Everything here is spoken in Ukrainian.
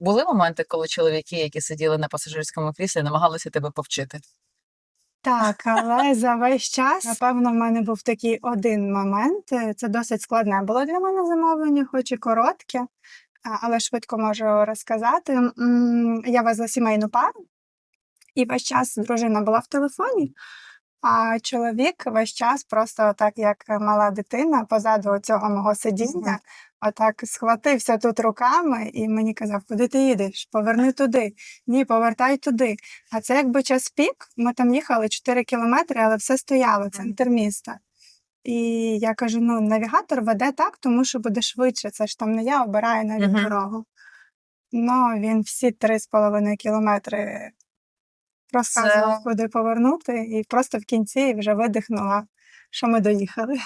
Були моменти, коли чоловіки, які сиділи на пасажирському кріслі, намагалися тебе повчити? Так, але за весь час, напевно, в мене був такий один момент. е, Це досить складне було для мене замовлення, хоч і коротке, але швидко можу розказати. Я везла сімейну пару, і весь час дружина була в телефоні, а чоловік весь час просто так, як мала дитина, позаду цього мого сидіння, отак схватився тут руками і мені казав, куди ти їдеш? Поверни туди. Ні, повертай туди. А це якби час пік. Ми там їхали 4 кілометри, але все стояло, центр міста. І я кажу: ну, навігатор веде так, тому що буде швидше. Це ж там не я обираю навіть Мгм. дорогу. Ну, він всі 3,5 кілометри розказував, куди повернути, і просто в кінці вже видихнула, що ми доїхали.